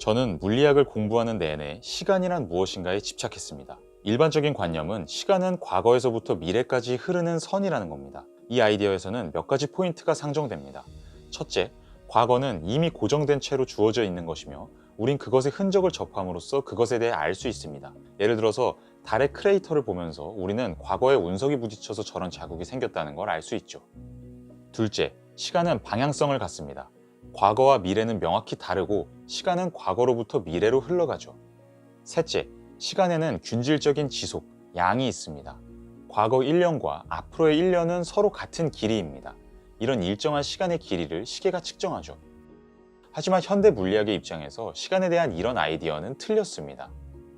저는 물리학을 공부하는 내내 시간이란 무엇인가에 집착했습니다. 일반적인 관념은 시간은 과거에서부터 미래까지 흐르는 선이라는 겁니다. 이 아이디어에서는 몇 가지 포인트가 상정됩니다. 첫째, 과거는 이미 고정된 채로 주어져 있는 것이며 우린 그것의 흔적을 접함으로써 그것에 대해 알 수 있습니다. 예를 들어서 달의 크레이터를 보면서 우리는 과거에 운석이 부딪혀서 저런 자국이 생겼다는 걸 알 수 있죠. 둘째, 시간은 방향성을 갖습니다. 과거와 미래는 명확히 다르고 시간은 과거로부터 미래로 흘러가죠. 셋째, 시간에는 균질적인 지속, 양이 있습니다. 과거 1년과 앞으로의 1년은 서로 같은 길이입니다. 이런 일정한 시간의 길이를 시계가 측정하죠. 하지만 현대 물리학의 입장에서 시간에 대한 이런 아이디어는 틀렸습니다.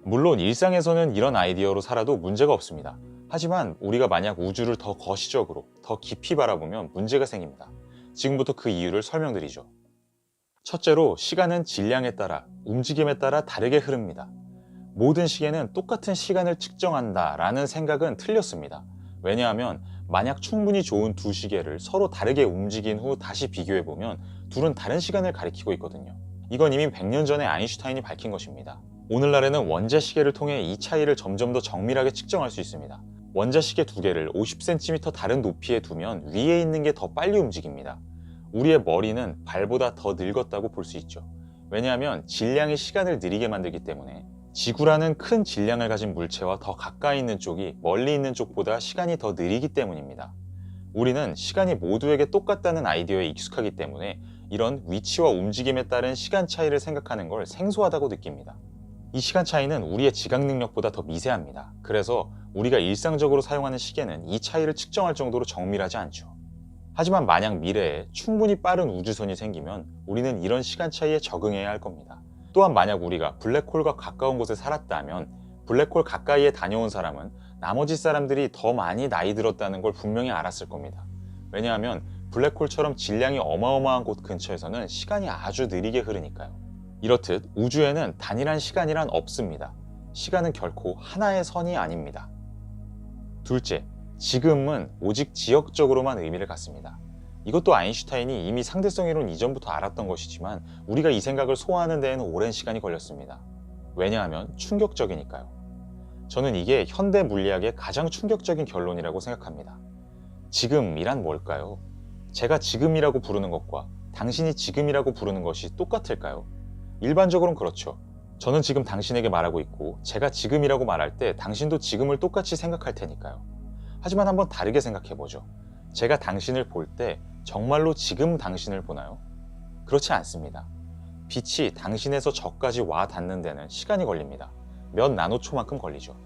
물론 일상에서는 이런 아이디어로 살아도 문제가 없습니다. 하지만 우리가 만약 우주를 더 거시적으로, 더 깊이 바라보면 문제가 생깁니다. 지금부터 그 이유를 설명드리죠. 첫째로 시간은 질량에 따라, 움직임에 따라 다르게 흐릅니다. 모든 시계는 똑같은 시간을 측정한다 라는 생각은 틀렸습니다. 왜냐하면 만약 충분히 좋은 두 시계를 서로 다르게 움직인 후 다시 비교해보면 둘은 다른 시간을 가리키고 있거든요. 이건 이미 100년 전에 아인슈타인이 밝힌 것입니다. 오늘날에는 원자 시계를 통해 이 차이를 점점 더 정밀하게 측정할 수 있습니다. 원자 시계 두 개를 50cm 다른 높이에 두면 위에 있는 게 더 빨리 움직입니다. 우리의 머리는 발보다 더 늙었다고 볼 수 있죠. 왜냐하면 질량이 시간을 느리게 만들기 때문에 지구라는 큰 질량을 가진 물체와 더 가까이 있는 쪽이 멀리 있는 쪽보다 시간이 더 느리기 때문입니다. 우리는 시간이 모두에게 똑같다는 아이디어에 익숙하기 때문에 이런 위치와 움직임에 따른 시간 차이를 생각하는 걸 생소하다고 느낍니다. 이 시간 차이는 우리의 지각 능력보다 더 미세합니다. 그래서 우리가 일상적으로 사용하는 시계는 이 차이를 측정할 정도로 정밀하지 않죠. 하지만 만약 미래에 충분히 빠른 우주선이 생기면 우리는 이런 시간 차이에 적응해야 할 겁니다. 또한 만약 우리가 블랙홀과 가까운 곳에 살았다면 블랙홀 가까이에 다녀온 사람은 나머지 사람들이 더 많이 나이 들었다는 걸 분명히 알았을 겁니다. 왜냐하면 블랙홀처럼 질량이 어마어마한 곳 근처에서는 시간이 아주 느리게 흐르니까요. 이렇듯 우주에는 단일한 시간이란 없습니다. 시간은 결코 하나의 선이 아닙니다. 둘째, 지금은 오직 지역적으로만 의미를 갖습니다. 이것도 아인슈타인이 이미 상대성 이론 이전부터 알았던 것이지만 우리가 이 생각을 소화하는 데에는 오랜 시간이 걸렸습니다. 왜냐하면 충격적이니까요. 저는 이게 현대 물리학의 가장 충격적인 결론이라고 생각합니다. 지금이란 뭘까요? 제가 지금이라고 부르는 것과 당신이 지금이라고 부르는 것이 똑같을까요? 일반적으로는 그렇죠. 저는 지금 당신에게 말하고 있고 제가 지금이라고 말할 때 당신도 지금을 똑같이 생각할 테니까요. 하지만 한번 다르게 생각해 보죠. 제가 당신을 볼 때 정말로 지금 당신을 보나요? 그렇지 않습니다. 빛이 당신에서 저까지 와 닿는 데는 시간이 걸립니다. 몇 나노초만큼 걸리죠.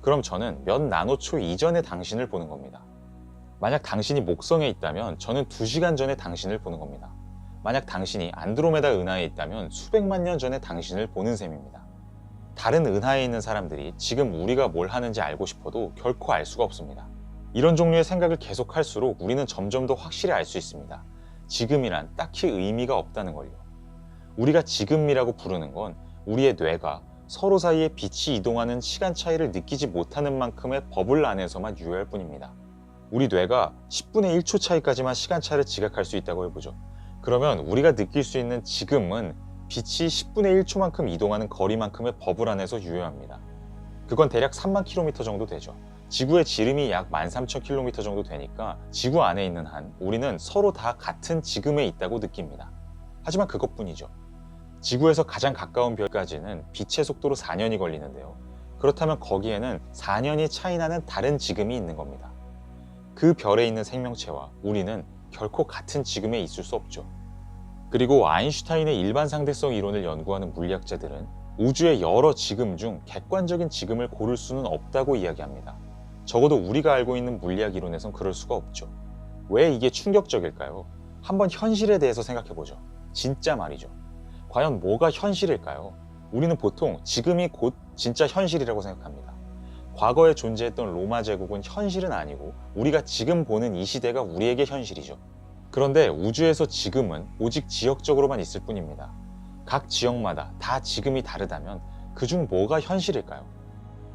그럼 저는 몇 나노초 이전에 당신을 보는 겁니다. 만약 당신이 목성에 있다면 저는 2시간 전에 당신을 보는 겁니다. 만약 당신이 안드로메다 은하에 있다면 수백만 년 전에 당신을 보는 셈입니다. 다른 은하에 있는 사람들이 지금 우리가 뭘 하는지 알고 싶어도 결코 알 수가 없습니다. 이런 종류의 생각을 계속할수록 우리는 점점 더 확실히 알 수 있습니다. 지금이란 딱히 의미가 없다는 걸요. 우리가 지금이라고 부르는 건 우리의 뇌가 서로 사이에 빛이 이동하는 시간 차이를 느끼지 못하는 만큼의 버블 안에서만 유효할 뿐입니다. 우리 뇌가 10분의 1초 차이까지만 시간 차를 지각할 수 있다고 해보죠. 그러면 우리가 느낄 수 있는 지금은 빛이 10분의 1초만큼 이동하는 거리만큼의 버블 안에서 유효합니다. 그건 대략 3만 킬로미터 정도 되죠. 지구의 지름이 약 13,000km 정도 되니까 지구 안에 있는 한 우리는 서로 다 같은 지금에 있다고 느낍니다. 하지만 그것뿐이죠. 지구에서 가장 가까운 별까지는 빛의 속도로 4년이 걸리는데요. 그렇다면 거기에는 4년이 차이 나는 다른 지금이 있는 겁니다. 그 별에 있는 생명체와 우리는 결코 같은 지금에 있을 수 없죠. 그리고 아인슈타인의 일반 상대성 이론을 연구하는 물리학자들은 우주의 여러 지금 중 객관적인 지금을 고를 수는 없다고 이야기합니다. 적어도 우리가 알고 있는 물리학 이론에선 그럴 수가 없죠. 왜 이게 충격적일까요? 한번 현실에 대해서 생각해 보죠. 진짜 말이죠. 과연 뭐가 현실일까요? 우리는 보통 지금이 곧 진짜 현실이라고 생각합니다. 과거에 존재했던 로마 제국은 현실은 아니고 우리가 지금 보는 이 시대가 우리에게 현실이죠. 그런데 우주에서 지금은 오직 지역적으로만 있을 뿐입니다. 각 지역마다 다 지금이 다르다면 그중 뭐가 현실일까요?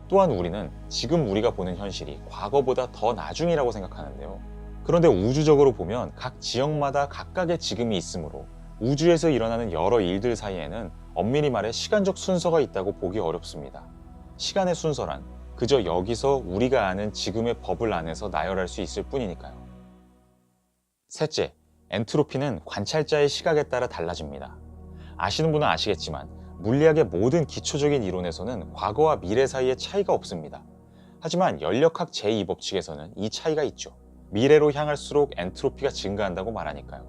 또한 우리는 지금 우리가 보는 현실이 과거보다 더 나중이라고 생각하는데요. 그런데 우주적으로 보면 각 지역마다 각각의 지금이 있으므로 우주에서 일어나는 여러 일들 사이에는 엄밀히 말해 시간적 순서가 있다고 보기 어렵습니다. 시간의 순서란 그저 여기서 우리가 아는 지금의 버블 안에서 나열할 수 있을 뿐이니까요. 셋째, 엔트로피는 관찰자의 시각에 따라 달라집니다. 아시는 분은 아시겠지만 물리학의 모든 기초적인 이론에서는 과거와 미래 사이에 차이가 없습니다. 하지만 연력학 제2법칙에서는 이 차이가 있죠. 미래로 향할수록 엔트로피가 증가한다고 말하니까요.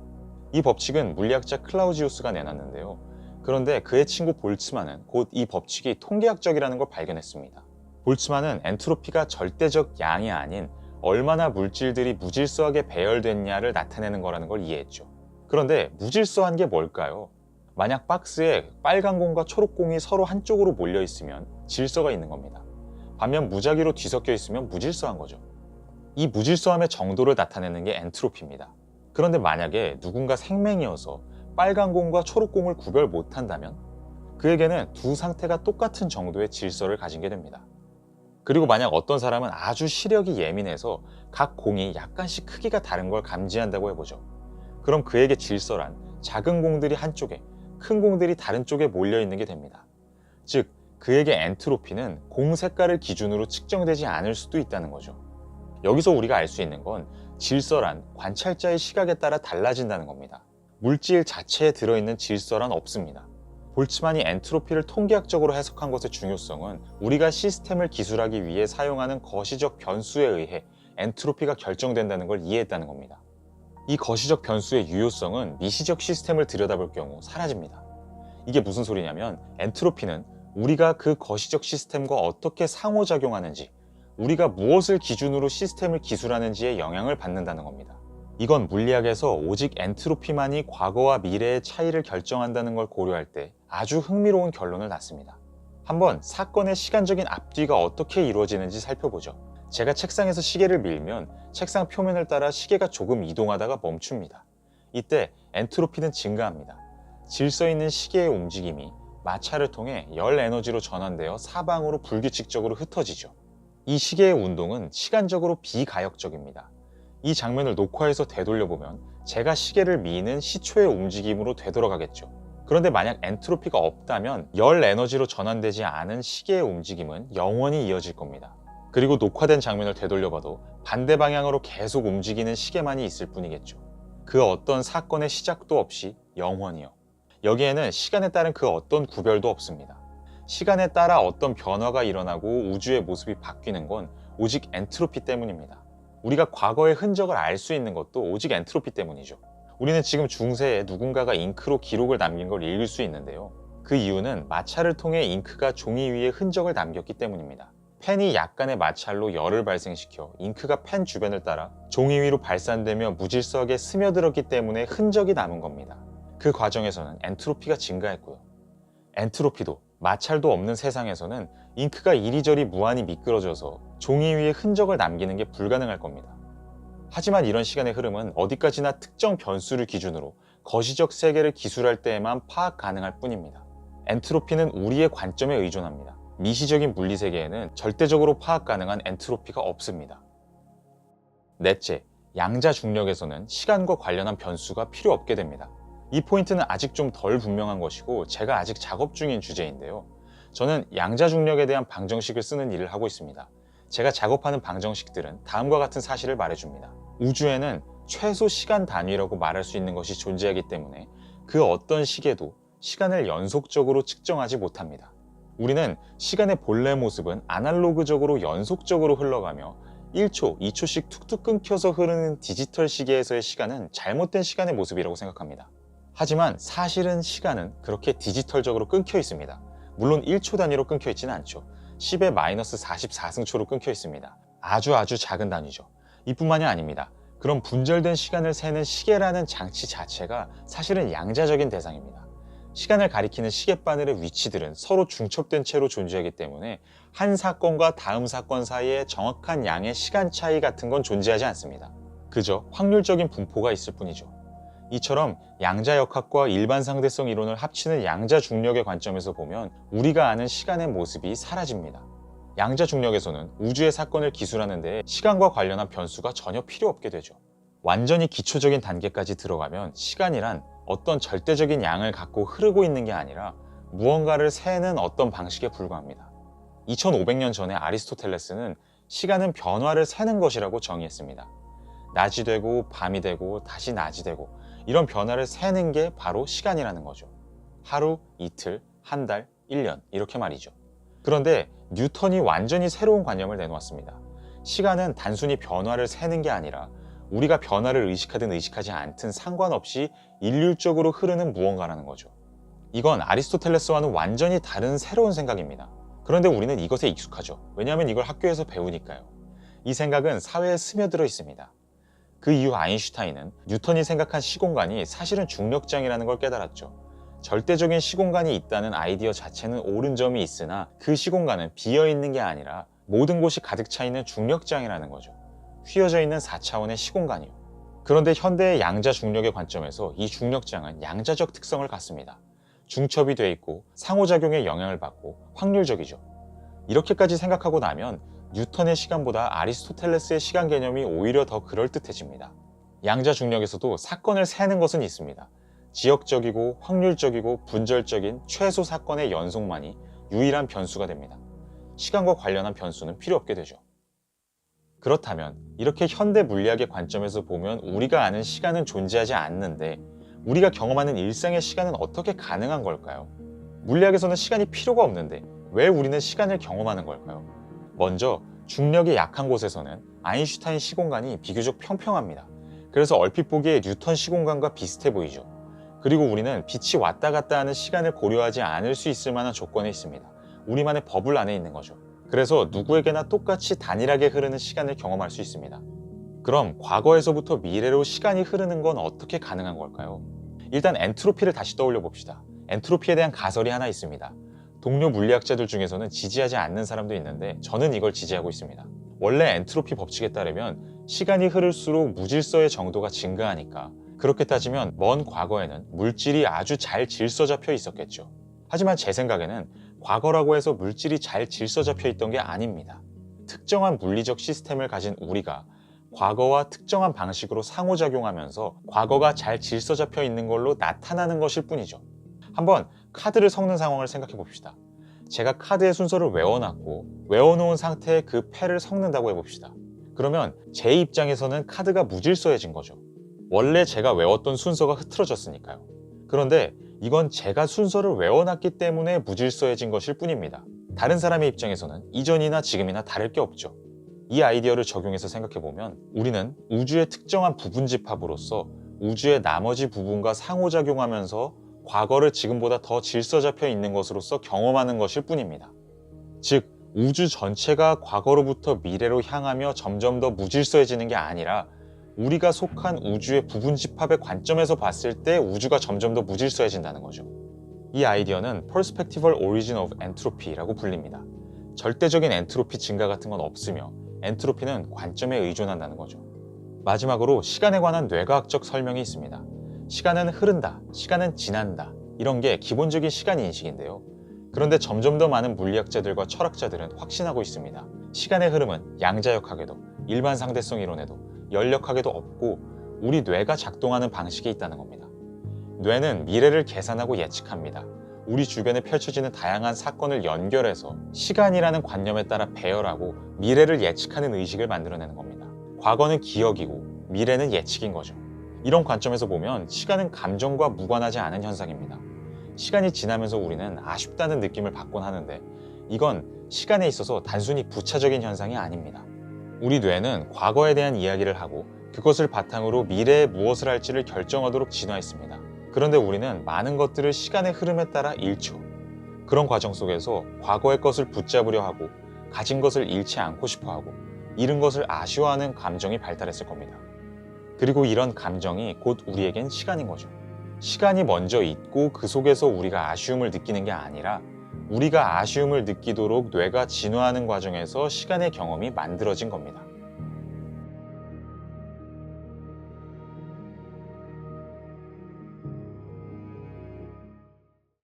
이 법칙은 물리학자 클라우지우스가 내놨는데요. 그런데 그의 친구 볼츠만은 곧 이 법칙이 통계학적이라는 걸 발견했습니다. 볼츠만은 엔트로피가 절대적 양이 아닌 얼마나 물질들이 무질서하게 배열됐냐를 나타내는 거라는 걸 이해했죠. 그런데 무질서한 게 뭘까요? 만약 박스에 빨간 공과 초록 공이 서로 한쪽으로 몰려 있으면 질서가 있는 겁니다. 반면 무작위로 뒤섞여 있으면 무질서한 거죠. 이 무질서함의 정도를 나타내는 게 엔트로피입니다. 그런데 만약에 누군가 생맹이어서 빨간 공과 초록 공을 구별 못한다면 그에게는 두 상태가 똑같은 정도의 질서를 가진 게 됩니다. 그리고 만약 어떤 사람은 아주 시력이 예민해서 각 공이 약간씩 크기가 다른 걸 감지한다고 해보죠. 그럼 그에게 질서란 작은 공들이 한쪽에, 큰 공들이 다른 쪽에 몰려 있는 게 됩니다. 즉, 그에게 엔트로피는 공 색깔을 기준으로 측정되지 않을 수도 있다는 거죠. 여기서 우리가 알 수 있는 건 질서란 관찰자의 시각에 따라 달라진다는 겁니다. 물질 자체에 들어있는 질서란 없습니다. 볼츠만이 엔트로피를 통계학적으로 해석한 것의 중요성은 우리가 시스템을 기술하기 위해 사용하는 거시적 변수에 의해 엔트로피가 결정된다는 걸 이해했다는 겁니다. 이 거시적 변수의 유효성은 미시적 시스템을 들여다볼 경우 사라집니다. 이게 무슨 소리냐면 엔트로피는 우리가 그 거시적 시스템과 어떻게 상호작용하는지, 우리가 무엇을 기준으로 시스템을 기술하는지에 영향을 받는다는 겁니다. 이건 물리학에서 오직 엔트로피만이 과거와 미래의 차이를 결정한다는 걸 고려할 때 아주 흥미로운 결론을 낳습니다. 한번 사건의 시간적인 앞뒤가 어떻게 이루어지는지 살펴보죠. 제가 책상에서 시계를 밀면 책상 표면을 따라 시계가 조금 이동하다가 멈춥니다. 이때 엔트로피는 증가합니다. 질서 있는 시계의 움직임이 마찰을 통해 열 에너지로 전환되어 사방으로 불규칙적으로 흩어지죠. 이 시계의 운동은 시간적으로 비가역적입니다. 이 장면을 녹화해서 되돌려보면 제가 시계를 미는 시초의 움직임으로 되돌아가겠죠. 그런데 만약 엔트로피가 없다면 열 에너지로 전환되지 않은 시계의 움직임은 영원히 이어질 겁니다. 그리고 녹화된 장면을 되돌려봐도 반대 방향으로 계속 움직이는 시계만이 있을 뿐이겠죠. 그 어떤 사건의 시작도 없이 영원히요. 여기에는 시간에 따른 그 어떤 구별도 없습니다. 시간에 따라 어떤 변화가 일어나고 우주의 모습이 바뀌는 건 오직 엔트로피 때문입니다. 우리가 과거의 흔적을 알 수 있는 것도 오직 엔트로피 때문이죠. 우리는 지금 중세에 누군가가 잉크로 기록을 남긴 걸 읽을 수 있는데요. 그 이유는 마찰을 통해 잉크가 종이 위에 흔적을 남겼기 때문입니다. 펜이 약간의 마찰로 열을 발생시켜 잉크가 펜 주변을 따라 종이 위로 발산되며 무질서하게 스며들었기 때문에 흔적이 남은 겁니다. 그 과정에서는 엔트로피가 증가했고요. 엔트로피도 마찰도 없는 세상에서는 잉크가 이리저리 무한히 미끄러져서 종이 위에 흔적을 남기는 게 불가능할 겁니다. 하지만 이런 시간의 흐름은 어디까지나 특정 변수를 기준으로 거시적 세계를 기술할 때에만 파악 가능할 뿐입니다. 엔트로피는 우리의 관점에 의존합니다. 미시적인 물리 세계에는 절대적으로 파악 가능한 엔트로피가 없습니다. 넷째, 양자 중력에서는 시간과 관련한 변수가 필요 없게 됩니다. 이 포인트는 아직 좀 덜 분명한 것이고 제가 아직 작업 중인 주제인데요. 저는 양자 중력에 대한 방정식을 쓰는 일을 하고 있습니다. 제가 작업하는 방정식들은 다음과 같은 사실을 말해줍니다. 우주에는 최소 시간 단위라고 말할 수 있는 것이 존재하기 때문에 그 어떤 시계도 시간을 연속적으로 측정하지 못합니다. 우리는 시간의 본래 모습은 아날로그적으로 연속적으로 흘러가며 1초, 2초씩 툭툭 끊겨서 흐르는 디지털 시계에서의 시간은 잘못된 시간의 모습이라고 생각합니다. 하지만 사실은 시간은 그렇게 디지털적으로 끊겨 있습니다. 물론 1초 단위로 끊겨 있지는 않죠. 10의 마이너스 44승초로 끊겨 있습니다. 아주 아주 작은 단위죠. 이뿐만이 아닙니다. 그럼 분절된 시간을 세는 시계라는 장치 자체가 사실은 양자적인 대상입니다. 시간을 가리키는 시계바늘의 위치들은 서로 중첩된 채로 존재하기 때문에 한 사건과 다음 사건 사이에 정확한 양의 시간 차이 같은 건 존재하지 않습니다. 그저 확률적인 분포가 있을 뿐이죠. 이처럼 양자역학과 일반 상대성 이론을 합치는 양자 중력의 관점에서 보면 우리가 아는 시간의 모습이 사라집니다. 양자 중력에서는 우주의 사건을 기술하는 데 시간과 관련한 변수가 전혀 필요 없게 되죠. 완전히 기초적인 단계까지 들어가면 시간이란 어떤 절대적인 양을 갖고 흐르고 있는 게 아니라 무언가를 세는 어떤 방식에 불과합니다. 2500년 전에 아리스토텔레스는 시간은 변화를 세는 것이라고 정의했습니다. 낮이 되고 밤이 되고 다시 낮이 되고 이런 변화를 세는 게 바로 시간이라는 거죠. 하루, 이틀, 한 달, 1년 이렇게 말이죠. 그런데 뉴턴이 완전히 새로운 관념을 내놓았습니다. 시간은 단순히 변화를 세는 게 아니라 우리가 변화를 의식하든 의식하지 않든 상관없이 일률적으로 흐르는 무언가라는 거죠. 이건 아리스토텔레스와는 완전히 다른 새로운 생각입니다. 그런데 우리는 이것에 익숙하죠. 왜냐하면 이걸 학교에서 배우니까요. 이 생각은 사회에 스며들어 있습니다. 그 이후 아인슈타인은 뉴턴이 생각한 시공간이 사실은 중력장이라는 걸 깨달았죠. 절대적인 시공간이 있다는 아이디어 자체는 옳은 점이 있으나 그 시공간은 비어 있는 게 아니라 모든 곳이 가득 차 있는 중력장이라는 거죠. 휘어져 있는 4차원의 시공간이요. 그런데 현대의 양자 중력의 관점에서 이 중력장은 양자적 특성을 갖습니다. 중첩이 돼 있고 상호작용에 영향을 받고 확률적이죠. 이렇게까지 생각하고 나면 뉴턴의 시간보다 아리스토텔레스의 시간 개념이 오히려 더 그럴듯해집니다. 양자 중력에서도 사건을 세는 것은 있습니다. 지역적이고 확률적이고 분절적인 최소 사건의 연속만이 유일한 변수가 됩니다. 시간과 관련한 변수는 필요 없게 되죠. 그렇다면 이렇게 현대 물리학의 관점에서 보면 우리가 아는 시간은 존재하지 않는데 우리가 경험하는 일상의 시간은 어떻게 가능한 걸까요? 물리학에서는 시간이 필요가 없는데 왜 우리는 시간을 경험하는 걸까요? 먼저 중력이 약한 곳에서는 아인슈타인 시공간이 비교적 평평합니다. 그래서 얼핏 보기에 뉴턴 시공간과 비슷해 보이죠. 그리고 우리는 빛이 왔다 갔다 하는 시간을 고려하지 않을 수 있을 만한 조건에 있습니다. 우리만의 버블 안에 있는 거죠. 그래서 누구에게나 똑같이 단일하게 흐르는 시간을 경험할 수 있습니다. 그럼 과거에서부터 미래로 시간이 흐르는 건 어떻게 가능한 걸까요? 일단 엔트로피를 다시 떠올려 봅시다. 엔트로피에 대한 가설이 하나 있습니다. 동료 물리학자들 중에서는 지지하지 않는 사람도 있는데 저는 이걸 지지하고 있습니다. 원래 엔트로피 법칙에 따르면 시간이 흐를수록 무질서의 정도가 증가하니까 그렇게 따지면 먼 과거에는 물질이 아주 잘 질서 잡혀 있었겠죠. 하지만 제 생각에는 과거라고 해서 물질이 잘 질서 잡혀 있던 게 아닙니다. 특정한 물리적 시스템을 가진 우리가 과거와 특정한 방식으로 상호작용하면서 과거가 잘 질서 잡혀 있는 걸로 나타나는 것일 뿐이죠. 한번 카드를 섞는 상황을 생각해 봅시다. 제가 카드의 순서를 외워놨고 외워놓은 상태에 그 패를 섞는다고 해봅시다. 그러면 제 입장에서는 카드가 무질서해진 거죠. 원래 제가 외웠던 순서가 흐트러졌으니까요. 그런데 이건 제가 순서를 외워놨기 때문에 무질서해진 것일 뿐입니다. 다른 사람의 입장에서는 이전이나 지금이나 다를 게 없죠. 이 아이디어를 적용해서 생각해보면 우리는 우주의 특정한 부분 집합으로서 우주의 나머지 부분과 상호작용하면서 과거를 지금보다 더 질서 잡혀 있는 것으로서 경험하는 것일 뿐입니다. 즉, 우주 전체가 과거로부터 미래로 향하며 점점 더 무질서해지는 게 아니라 우리가 속한 우주의 부분 집합의 관점에서 봤을 때 우주가 점점 더 무질서해진다는 거죠. 이 아이디어는 Perspectival Origin of Entropy라고 불립니다. 절대적인 엔트로피 증가 같은 건 없으며 엔트로피는 관점에 의존한다는 거죠. 마지막으로 시간에 관한 뇌과학적 설명이 있습니다. 시간은 흐른다, 시간은 지난다. 이런 게 기본적인 시간 인식인데요. 그런데 점점 더 많은 물리학자들과 철학자들은 확신하고 있습니다. 시간의 흐름은 양자역학에도 일반 상대성 이론에도 연력학에도 없고 우리 뇌가 작동하는 방식에 있다는 겁니다. 뇌는 미래를 계산하고 예측합니다. 우리 주변에 펼쳐지는 다양한 사건을 연결해서 시간이라는 관념에 따라 배열하고 미래를 예측하는 의식을 만들어내는 겁니다. 과거는 기억이고 미래는 예측인 거죠. 이런 관점에서 보면 시간은 감정과 무관하지 않은 현상입니다. 시간이 지나면서 우리는 아쉽다는 느낌을 받곤 하는데 이건 시간에 있어서 단순히 부차적인 현상이 아닙니다. 우리 뇌는 과거에 대한 이야기를 하고 그것을 바탕으로 미래에 무엇을 할지를 결정하도록 진화했습니다. 그런데 우리는 많은 것들을 시간의 흐름에 따라 잃죠. 그런 과정 속에서 과거의 것을 붙잡으려 하고 가진 것을 잃지 않고 싶어 하고 잃은 것을 아쉬워하는 감정이 발달했을 겁니다. 그리고 이런 감정이 곧 우리에겐 시간인 거죠. 시간이 먼저 있고 그 속에서 우리가 아쉬움을 느끼는 게 아니라 우리가 아쉬움을 느끼도록 뇌가 진화하는 과정에서 시간의 경험이 만들어진 겁니다.